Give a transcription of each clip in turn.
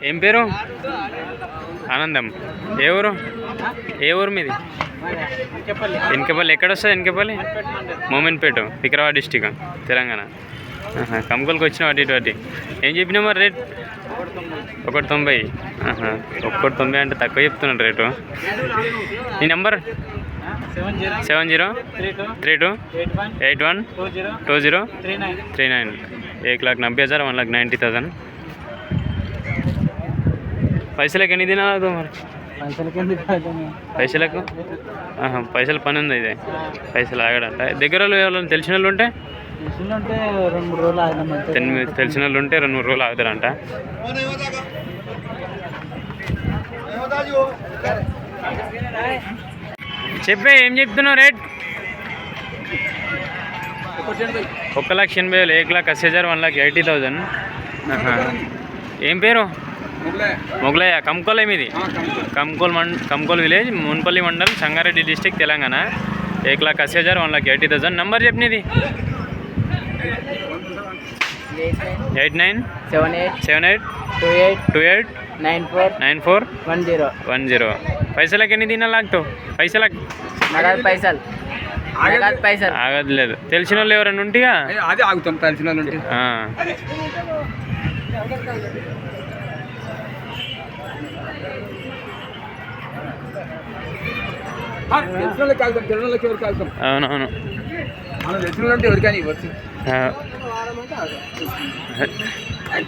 ఏం పేరు ఆనందం ఏ ఊరు ఏ ఊరు మీది వెనకపల్లి ఎక్కడ వస్తుంది వెనకపల్లి మోమిన్పేట వికారాబాద్ డిస్టిక్ తెలంగాణ ఆహా, కమ్ముకోలకి వచ్చిన వాటి ఇటు వాటి ఏం చెప్పినా మరి రేట్ ఒకటి తొంభై ఆహా, ఒకటి తొంభై అంటే తక్కువ చెప్తున్నాడు రేటు ఈ number seven zero seven zero three two three two eight one eight one two zero two zero three nine three nine एक लाख नब्बे हज़ार वन लाख नाइन्टी थाउजेंड పైసలకు ఎన్ని దినాలు మరి? పైసలకి పైసల పని ఉంది ఇదే పైసలు ఆగడంట దగ్గర ఎవరైనా తెలిసిన వాళ్ళు ఉంటే? తెలిసిన వాళ్ళు ఉంటే రెండు మూడు రోజులు ఆగుతారంట. చెప్పే ఏం చెప్తున్నావు రేట్? ఒక లక్ష ఎనభై వేలు ఏక్ లాక్ అస్సీ హజార్ వన్ లాక్ ఎయిటీ థౌజండ్. ఏం పేరు? మొగలయ్య కంకోలే మీది? కంకోల్. మండ్ కంకోల్ విలేజ్ మున్పల్లి మండల్ సంగారెడ్డి డిస్టిక్ తెలంగాణ. ఏక్ లాక్ అస్సీ హజార్ one lakh eighty thousand. Number చెప్పినది. Eight nine seven eight seven eight two eight two eight nine four nine four one zero. One zero. పైసలకి ఎన్ని దినాలు లాగుతావు? పైసలకు? నగదు పైసలు. నగదు పైసలు. ఆగదు లేదు. తెలిసిన వాళ్ళు ఎవరైనా ఉంటిగా? అదే ఆగుతాం తెలిసిన నుండి ఆ. తెలిసిన వాళ్ళకి ఆగుతాం తెలిసిన వాళ్ళకి ఎవరికి ఆగుతాం అవునవును.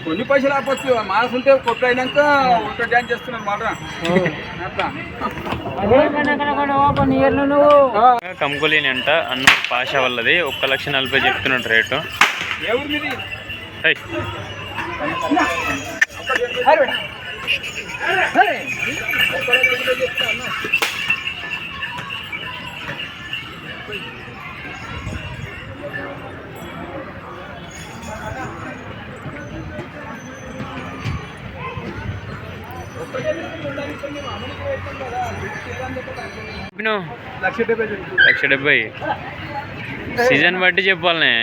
కొన్ని పైసలు ఆపచ్చు మాస్ ఉంటే కొట్టు అయినాక డ్యాన్స్ చేస్తున్నారు మాట కంకులేని అంట అన్నూరు పాషా వల్లది ఒక్క లక్ష నలభై చెప్తున్నాడు రేటు. ఏ ఊరు మీది ఏయ్, చెప్పినావు లక్ష డెబ్బై. సీజన్ బట్టి చెప్పాలనే.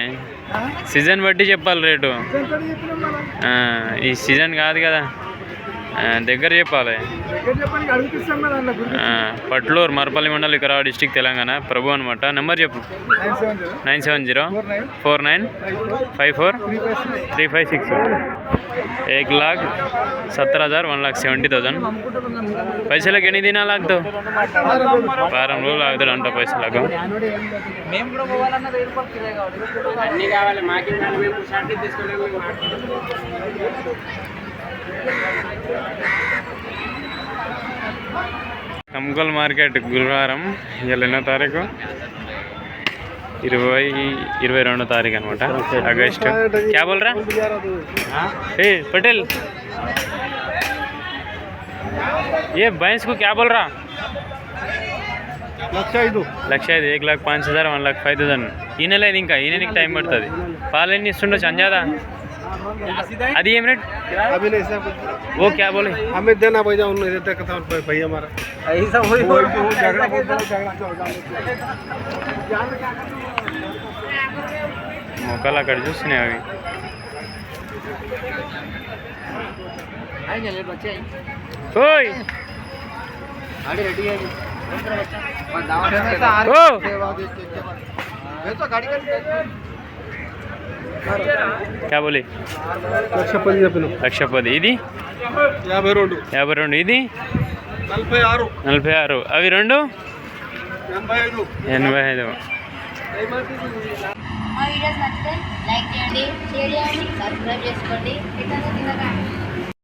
సీజన్ బట్టి చెప్పాలి రేటు. ఈ సీజన్ కాదు కదా. దగ్గర చెప్పాలి. పట్లూరు మరపల్లి మండల్ వికారాబాద్ డిస్టిక్ తెలంగాణ. ప్రభు అనమాట నెంబర్ చెప్పు. Nine seven zero. Four nine. Five four. Three five six. ఏక్ లాక్ సత్తర్ హజార్ వన్ లాక్ సెవెంటీ థౌసండ్. పైసలకు ఎన్ని దినాలు ఆగుతావు వారం రోజులు ఆగుతాడు అంట పైసలకు అన్నీ కావాలి. మాకి మేము షర్ట్ తీసుకోలేము తమ్ముకల్ మార్కెట్ గురువారం ఇవాళ ఎన్నో తారీఖు? ఇరవై ఇరవై రెండో తారీఖు అనమాట ఆగస్టు. క్యా బోల్రా ఏ పటేల్. ఏ భైన్స్కు క్యా బోల్రా లక్ష ఐదు. లక్ష ఐదు ఏక్ లాక్ పాంచ్ హజార్ వన్ లాక్ ఫైవ్ థౌసండ్. ఈ నెల ఇంకా ఈ నెలకి టైం పడుతుంది. పాలన్నీ ఇస్తుండొచ్చు అంజాదా? అది ఏం రేట్ अभी नहीं साहब ఓ క్యా బోలే हमें देना भैया उन्हें देते कहता हूँ भाई- भैया हमारा ऐसा वही झगड़ा మొక్కలు అక్కడ చూస్తున్నాయి అవి ఓయ్ ఓ క్యా బోలే లక్ష పది చెప్పిన. లక్ష పది ఇది? యాభై రెండు. యాభై రెండు. ఇది? నలభై ఆరు. నలభై ఆరు. అవి రెండు? ఎనభై ఐదు. ఎనభై ఐదు. మా వీడియోస్ నచ్చితే లైక్ చేయండి షేర్ చేయండి సబ్స్క్రైబ్ చేసుకోండి.